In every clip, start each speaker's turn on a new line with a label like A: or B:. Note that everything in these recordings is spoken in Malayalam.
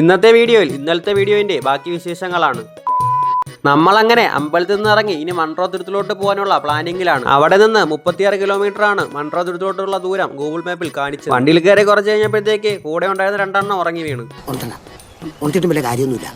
A: ഇന്നത്തെ വീഡിയോയിൽ ഇന്നലത്തെ വീഡിയോയിന്റെ ബാക്കി വിശേഷങ്ങളാണ്. നമ്മളങ്ങനെ അമ്പലത്തിൽ നിന്ന് ഇറങ്ങി ഇനി മൺട്രോ തുരുത്തിലോട്ട് പോകാനുള്ള പ്ലാനിങ്ങിലാണ്. അവിടെ നിന്ന് മുപ്പത്തിയാറ് കിലോമീറ്റർ ആണ് മൺട്രോ തുരുത്തിലോട്ടുള്ള ദൂരം ഗൂഗിൾ മാപ്പിൽ കാണിച്ചു വണ്ടിയിൽ കയറി കുറച്ച് കഴിഞ്ഞപ്പോഴത്തേക്ക് കൂടെ ഉണ്ടായിരുന്ന രണ്ടെണ്ണം ഉറങ്ങി വീണ്.
B: കാര്യമൊന്നുമില്ല.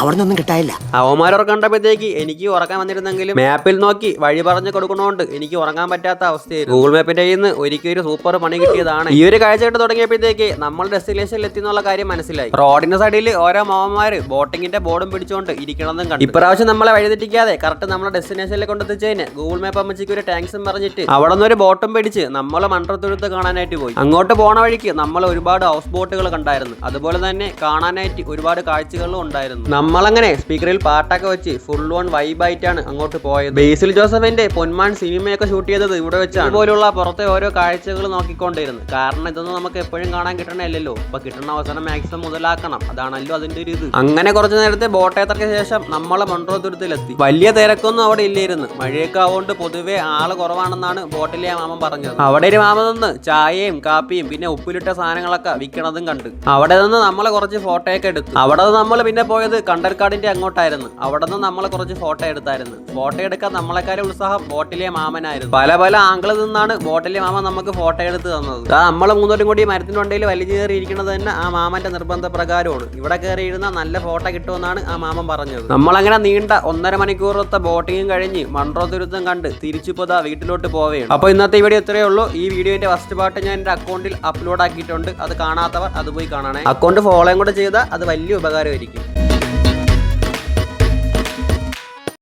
B: അവിടെ നിന്നൊന്നും കിട്ടായില്ല
A: അവന്മാരൊക്കെ കണ്ടപ്പോഴത്തേക്ക് എനിക്ക് ഉറക്കാൻ വന്നിരുന്നെങ്കിലും മാപ്പിൽ നോക്കി വഴി പറഞ്ഞു കൊടുക്കണോണ്ട് എനിക്ക് ഉറങ്ങാൻ പറ്റാത്ത അവസ്ഥയായിരുന്നു. ഗൂഗിൾ മാപ്പിന്റെ കയ്യിൽ നിന്ന് ഒരിക്കലും ഒരു സൂപ്പർ പണി കിട്ടിയതാണ്. ഈ ഒരു കാഴ്ച ഇട്ട് തുടങ്ങിയപ്പോഴത്തേക്ക് നമ്മൾ ഡെസ്റ്റിനേഷനിൽ എന്നുള്ള കാര്യം മനസ്സിലായി. റോഡിന്റെ സൈഡിൽ ഓരോ മാമന്മാര് ബോട്ടിങ്ങിന്റെ ബോർഡും പിടിച്ചുകൊണ്ട് ഇരിക്കണമെന്നും കണ്ടു. ഇപ്രാവശ്യം നമ്മളെ വഴിതെറ്റിക്കാതെ കറക്റ്റ് നമ്മളെ ഡെസ്റ്റിനേഷനിൽ കൊണ്ടെത്തിച്ചതിന് ഗൂഗിൾ മാപ്പ് അമ്മച്ചിക്ക് ഒരു ടാങ്ക്സും പറഞ്ഞിട്ട് അവിടെ നിന്ന് ഒരു ബോട്ടും പിടിച്ച് നമ്മളെ മൺട്രത്തുരുത്ത് കാണാനായിട്ട് പോയി. അങ്ങോട്ട് പോണ വഴിക്ക് നമ്മൾ ഒരുപാട് ഹൗസ് ബോട്ടുകൾ കണ്ടായിരുന്നു. അതുപോലെ തന്നെ കാണാനായിട്ട് ഒരുപാട് കാഴ്ചകളും ഉണ്ടായിരുന്നു. നമ്മളങ്ങനെ സ്പീക്കറിൽ പാട്ടൊക്കെ വെച്ച് ഫുൾ ഓൺ വൈബായിട്ടാണ് അങ്ങോട്ട് പോയത്. ബേസിൽ ജോസഫിന്റെ പൊന്മാൻ സിനിമയൊക്കെ ഷൂട്ട് ചെയ്തത് ഇവിടെ വെച്ചാണ്. പോലുള്ള പുറത്തെ ഓരോ കാഴ്ചകൾ നോക്കിക്കൊണ്ടിരുന്നു. കാരണം ഇതൊന്നും നമുക്ക് എപ്പോഴും കാണാൻ കിട്ടണല്ലോ അപ്പൊ കിട്ടുന്ന അവസരം മാക്സിമം മുതലാക്കണം. അതാണല്ലോ അതിന്റെ ഒരു ഇത്. അങ്ങനെ കുറച്ച് നേരത്തെ ബോട്ടയത്തൊക്കെ ശേഷം നമ്മളെ മൺട്രോ ദുരിതത്തിലെത്തി വലിയ തിരക്കൊന്നും അവിടെ ഇല്ലായിരുന്നു. മഴയൊക്കെ ആവുകൊണ്ട് പൊതുവെ ആൾ കുറവാണെന്നാണ് ബോട്ടിലെ മാമൻ പറഞ്ഞത്. അവിടെ ഒരു മാമൻ നിന്ന് ചായയും കാപ്പിയും പിന്നെ ഉപ്പിലിട്ട സാധനങ്ങളൊക്കെ വിൽക്കണതും കണ്ട്. അവിടെ നിന്ന് നമ്മളെ കുറച്ച് ഫോട്ടോയൊക്കെ എടുത്തു. അവിടെ നമ്മൾ പിന്നെ പോയത് കണ്ടൽക്കാടിന്റെ അങ്ങോട്ടായിരുന്നു. അവിടെ നിന്ന് നമ്മൾ കുറച്ച് ഫോട്ടോ എടുത്തായിരുന്നു. ഫോട്ടോ എടുക്കാൻ നമ്മളെക്കാരെ ഉത്സാഹം ബോട്ടിലെ മാമനായിരുന്നു. പല പല ആംഗിളിൽ നിന്നാണ് ബോട്ടിലെ മാമ നമുക്ക് ഫോട്ടോ എടുത്ത് തന്നത്. നമ്മൾ മൂന്നോട്ടും കൂടി മരത്തിന്റെ വണ്ടിയിൽ വലിച്ചു കയറി ഇരിക്കുന്നത് തന്നെ ആ മാമന്റെ നിർബന്ധ പ്രകാരമാണ് ഇവിടെ കയറി ഇരുന്ന നല്ല ഫോട്ടോ കിട്ടുമെന്നാണ് ആ മാമൻ പറഞ്ഞത്. നമ്മളങ്ങനെ നീണ്ട ഒന്നര മണിക്കൂറത്തെ ബോട്ടിങ്ങും കഴിഞ്ഞ് മൺട്രോ ദുരിതം കണ്ട് തിരിച്ചു ദാ വീട്ടിലോട്ട് പോവുകയാണ്. അപ്പോൾ ഇന്നത്തെ വീഡിയോ ഇത്രയേ ഉള്ളൂ. ഈ വീഡിയോന്റെ ഫസ്റ്റ് പാർട്ട് ഞാൻ എന്റെ അക്കൗണ്ടിൽ അപ്ലോഡ് ആക്കിയിട്ടുണ്ട്. അത് കാണാത്തവർ അത് പോയി കാണണേ. അക്കൗണ്ട് ഫോളോയും കൂടെ ചെയ്താൽ അത് വലിയ ഉപകാരമായിരിക്കും.